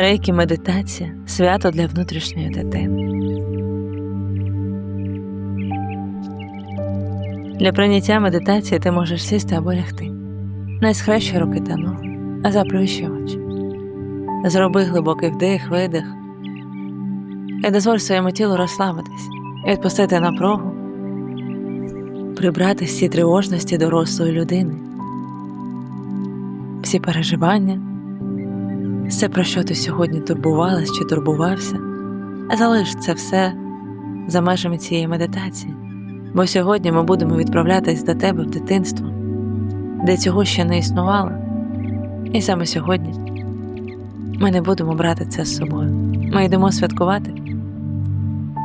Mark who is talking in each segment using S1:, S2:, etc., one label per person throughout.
S1: Рейкі медитація свято для внутрішньої дитини. Для прийняття медитації ти можеш сісти або лягти. Не руки та ноги, а заплющуй очі. Зроби глибокий вдих, видих і дозволь своєму тілу розслабитись, відпустити напругу, прибрати всі тривожності дорослої людини, всі переживання, все, про що ти сьогодні турбувалась чи турбувався, залиш це все за межами цієї медитації, бо сьогодні ми будемо відправлятись до тебе в дитинство, де цього ще не існувало, і саме сьогодні ми не будемо брати це з собою. Ми йдемо святкувати.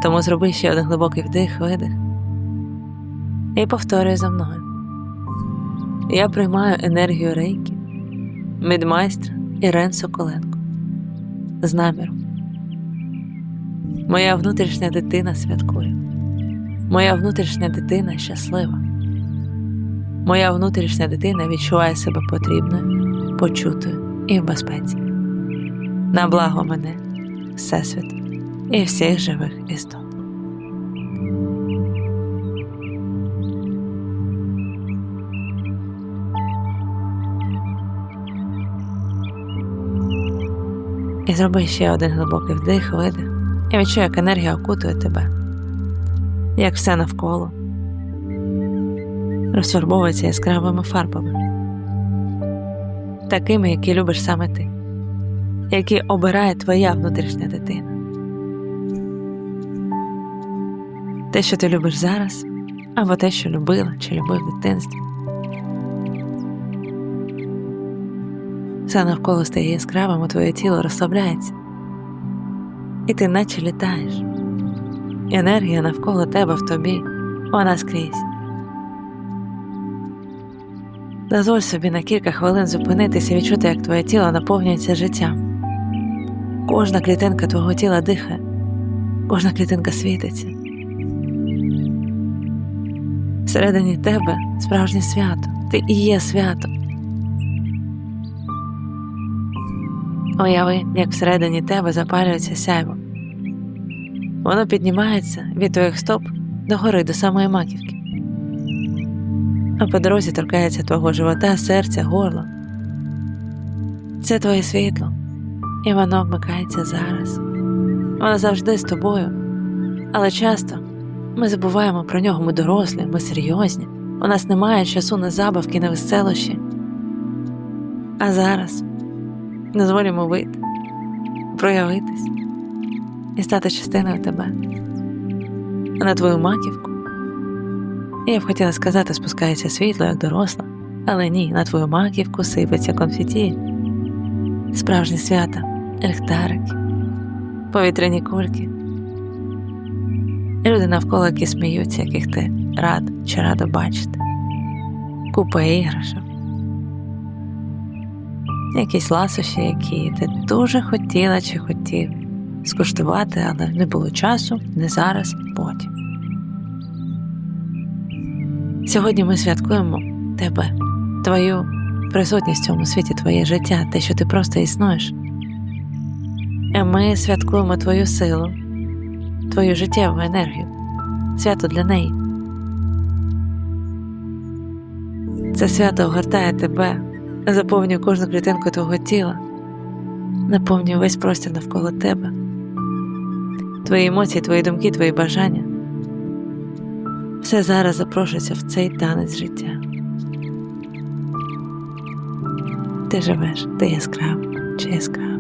S1: Тому зроби ще один глибокий вдих, видих. І повторюй за мною. Я приймаю енергію рейки від майстра Ірен Соколенко з наміром. Моя внутрішня дитина святкує. Моя внутрішня дитина щаслива. Моя внутрішня дитина відчуває себе потрібною, почутою і в безпеці. На благо мене, Всесвіт і всіх живих істот. І зроби ще один глибокий вдих, видих, і відчуй, як енергія окутує тебе, як все навколо. Розфарбовується яскравими фарбами, такими, які любиш саме ти, які обирає твоя внутрішня дитина. Те, що ти любиш зараз, або те, що любила чи любив в дитинстві. Все навколо стає яскравим, твоє тіло розслабляється, і ти наче літаєш. Енергія навколо тебе в тобі, вона скрізь. Дозволь собі на кілька хвилин зупинитися і відчути, як твоє тіло наповнюється життям. Кожна клітинка твого тіла дихає, кожна клітинка світиться. Всередині тебе справжнє свято, ти і є свято. Уяви, як всередині тебе запалюється сяйво. Воно піднімається від твоїх стоп до гори до самої маківки, а по дорозі торкається твого живота, серця, горла. Це твоє світло, і воно вмикається зараз. Воно завжди з тобою, але часто ми забуваємо про нього, ми дорослі, ми серйозні. У нас немає часу на забавки, на веселощі. А зараз дозволимо вийти, проявитись і стати частиною тебе, на твою маківку. Я б хотіла сказати, спускається світло, як доросла, але ні, на твою маківку сипеться конфеті, справжні свята, ліхтарики, повітряні кульки. Люди навколо які сміються, яких ти рад чи рада бачити, купа іграшок, якісь ласощі, які ти дуже хотіла чи хотів скуштувати, але не було часу, не зараз, потім. Сьогодні ми святкуємо тебе, твою присутність в цьому світі, твоє життя, те, що ти просто існуєш. А ми святкуємо твою силу твою життєву енергію, свято для неї. Це свято огортає тебе, заповнює кожну клітинку твого тіла, наповнює весь простір навколо тебе, твої емоції, твої думки, твої бажання. Все зараз запрошується в цей танець життя. Ти живеш, ти яскрав чи яскрав.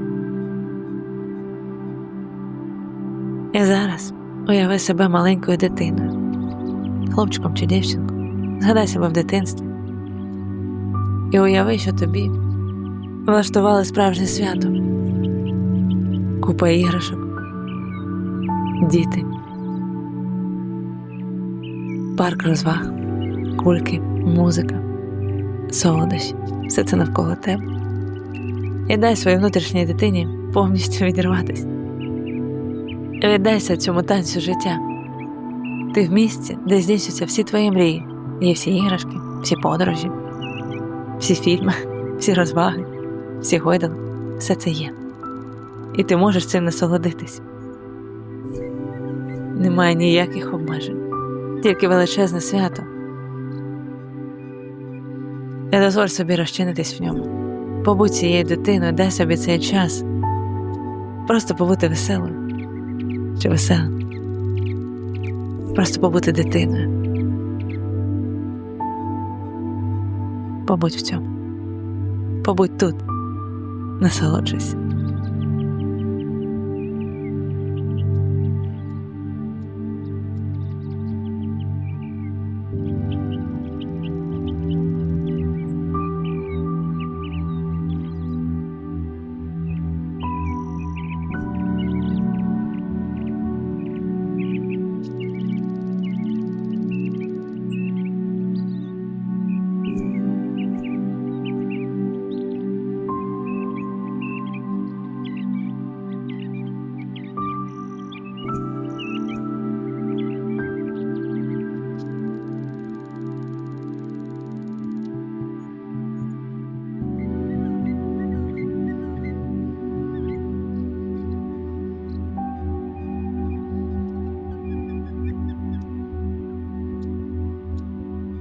S1: І зараз уяви себе маленькою дитиною, хлопчиком чи дівчинкою, згадай себе в дитинстві і уяви, що тобі влаштували справжнє свято, купа іграшок, діти, парк розваг, кульки, музика, солодощі, все це навколо тебе. І дай своїй внутрішній дитині повністю відірватися. Віддайся цьому танцю життя. Ти в місці, де здійснюються всі твої мрії, є всі іграшки, всі подорожі, всі фільми, всі розваги, всі гойдали, все це є. і ти можеш цим насолодитись. Немає ніяких обмежень, тільки величезне свято. Не дозволь собі розчинитись в ньому. Побудь цією дитиною, дай собі цей час. Просто побути веселою чи веселим. Просто побути дитиною. Побудь в цьому. Побудь тут, насолоджуйся.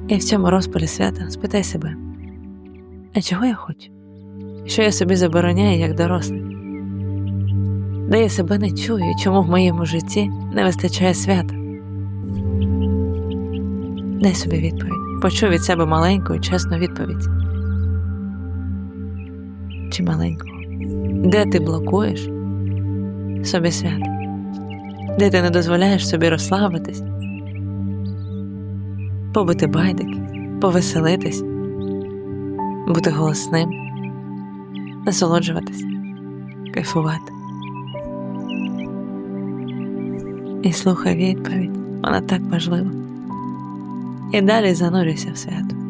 S1: І в цьому розпалі свята спитай себе, а чого я хочу? Що я собі забороняю як дорослий? Де я себе не чую, чому в моєму житті не вистачає свята? Дай собі відповідь. Почуй від себе маленьку і чесну відповідь. Чи маленького? Де ти блокуєш собі свято? Де ти не дозволяєш собі розслабитись? Побити байдик, повеселитись, бути голосним, насолоджуватись, кайфувати. І слухай відповідь, вона так важлива. І далі занурюйся в свято.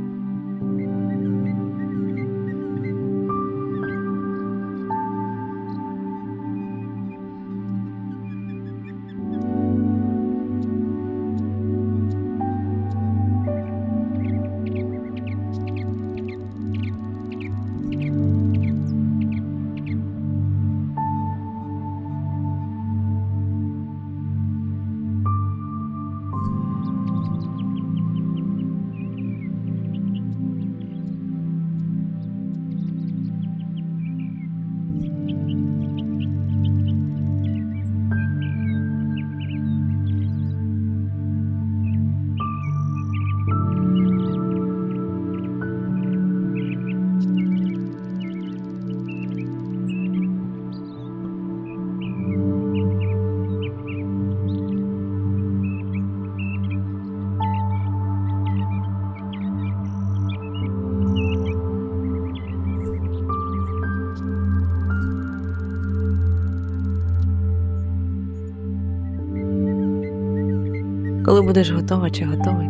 S1: Коли будеш готова чи готовий.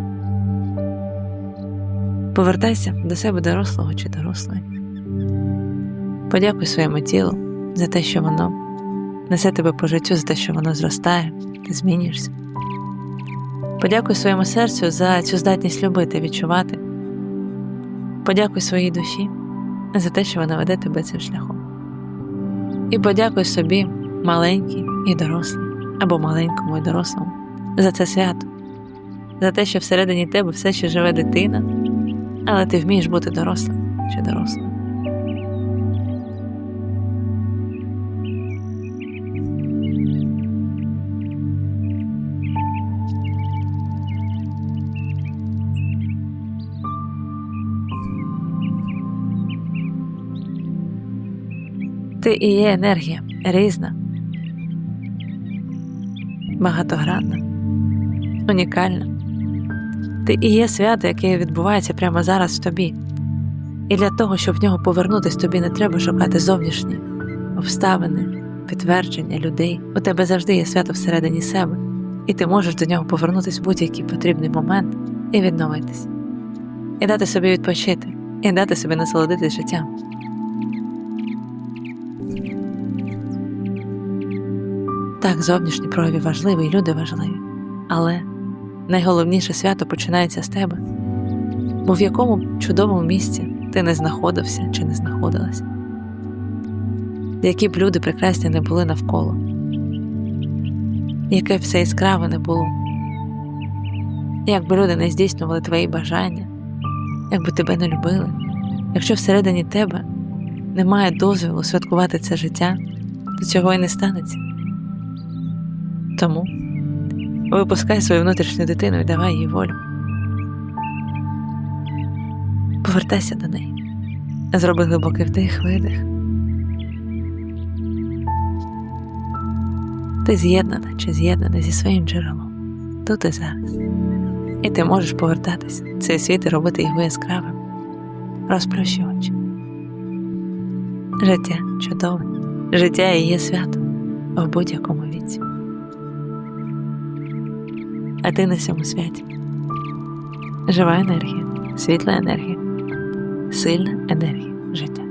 S1: Повертайся до себе дорослого чи дорослої. Подякуй своєму тілу за те, що воно несе тебе по життю, за те, що воно зростає, ти змінюєшся. Подякуй своєму серцю за цю здатність любити, відчувати. Подякуй своїй душі за те, що вона веде тебе цим шляхом. І подякуй собі, маленький і дорослий, або маленькому і дорослому, за це свято, за те, що всередині тебе все ще живе дитина, але ти вмієш бути дорослим чи дорослим. Ти і є енергія різна, багатогранна, унікальна. Ти і є свято, яке відбувається прямо зараз в тобі. І для того, щоб в нього повернутися, тобі не треба шукати зовнішні обставини, підтвердження людей. У тебе завжди є свято всередині себе, і ти можеш до нього повернутися в будь-який потрібний момент і відновитись, і дати собі відпочити, і дати собі насолодитись життям. Так, зовнішні прояви важливі, і люди важливі, але найголовніше свято починається з тебе, бо в якому чудовому місці ти не знаходився чи не знаходилася. які б люди прекрасні не були навколо, яке все яскраве не було, як би люди не здійснювали твої бажання, як би тебе не любили, якщо всередині тебе немає дозволу святкувати це життя, то цього і не станеться. Тому випускай свою внутрішню дитину і давай їй волю. Повертайся до неї. Зроби глибокий вдих, видих. Ти з'єднана чи з'єднаний зі своїм джерелом тут і зараз. І ти можеш повертатись в цей світ і робити його яскравим. Розплющи. Життя чудове, життя і є свято в будь-якому віці. А ти на цьому святі. Жива енергія, світла енергія, сильна енергія життя.